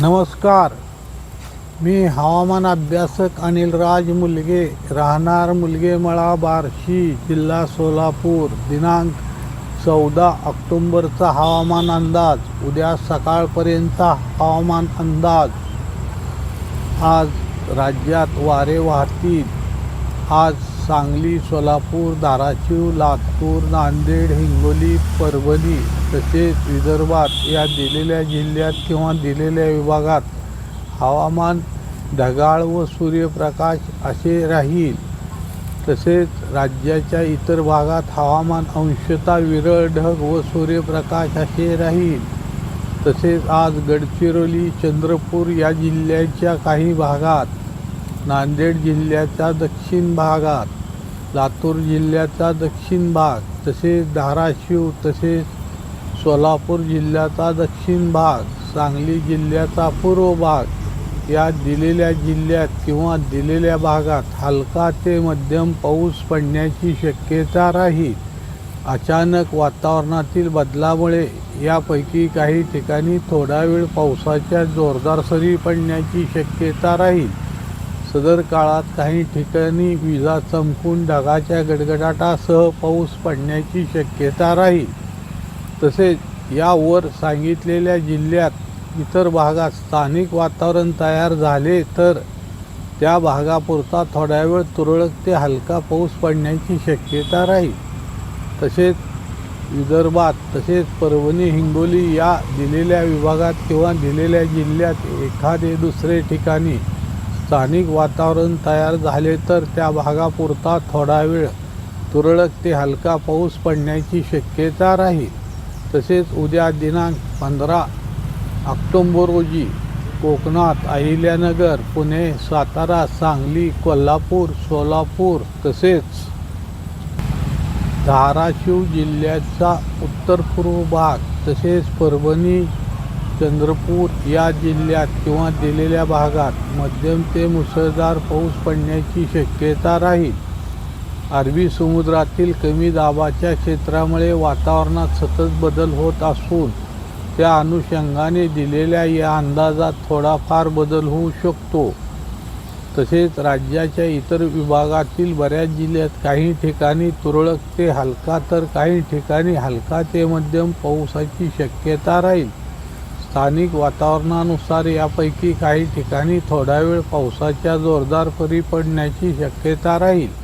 नमस्कार. मी हवामान अभ्यासक अनिल राज मुलगे. राहणार मुलगेमळा बार्शी जिल्हा सोलापूर. दिनांक चौदा ऑक्टोंबरचा हवामान अंदाज. उद्या सकाळपर्यंतचा हवामान अंदाज. आज राज्यात वारे वाहतील. आज सांगली सोलापूर धाराशिव लातूर नांदेड हिंगोली परभणी तसेच विदर्भात या दिलेल्या जिल्ह्यात किंवा दिलेल्या विभागात हवामान ढगाळ व सूर्यप्रकाश असे राहील. तसेच राज्याच्या इतर भागात हवामान अंशतः विरळ ढग व सूर्यप्रकाश असे राहील. तसेच आज गडचिरोली चंद्रपूर या जिल्ह्याच्या काही भागात नांदेड जिल्ह्याच्या दक्षिण भागात लातूर जिल्ह्याचा दक्षिण भाग तसेच धाराशिव तसेच सोलापूर जिल्ह्याचा दक्षिण भाग सांगली जिल्ह्याचा पूर्व भाग. या दिलेल्या जिल्ह्यात किंवा दिलेल्या भागात हलका ते मध्यम पाऊस पडण्याची शक्यता राहील. अचानक वातावरणातील बदलामुळे यापैकी काही ठिकाणी थोडा वेळ पावसाच्या जोरदार सरी पडण्याची शक्यता राहील. सदर काळात काही ठिकाणी विजा चमकून ढगाच्या गडगडाटासह पाऊस पडण्याची शक्यता राहील. तसेच यावर सांगितलेल्या जिल्ह्यात इतर भागात स्थानिक वातावरण तयार झाले तर त्या भागापुरता थोड्या वेळ तुरळक ते हलका पाऊस पडण्याची शक्यता राहील. तसेच विदर्भात तसेच परभणी हिंगोली या दिलेल्या विभागात किंवा दिलेल्या जिल्ह्यात एखादे दुसरे ठिकाणी स्थानिक वातावरण तयार झाले तर त्या भागापुरता थोडा वेळ तुरळक ते हलका पाऊस पडण्याची शक्यता राहील. तसेच उद्या दिनांक पंधरा ऑक्टोंबर रोजी कोकणात अहिल्यानगर पुणे सातारा सांगली कोल्हापूर सोलापूर तसेच धाराशिव जिल्ह्याचा उत्तर पूर्व भाग तसेच परभणी चंद्रपूर या जिल्ह्यात किंवा दिलेल्या भागात मध्यम ते मुसळधार पाऊस पडण्याची शक्यता राहील. अरबी समुद्रातील कमी दाबाच्या क्षेत्रामुळे वातावरणात सतत बदल होत असून त्या अनुषंगाने दिलेल्या या अंदाजात थोडाफार बदल होऊ शकतो. तसेच राज्याच्या इतर विभागातील बऱ्याच जिल्ह्यात काही ठिकाणी तुरळक ते हलका तर काही ठिकाणी हलका ते मध्यम पावसाची शक्यता राहील. स्थानिक वातावरणानुसार यापैकी काही ठिकाणी थोडा वेळ पावसाच्या जोरदार परी पडण्याची शक्यता राहील.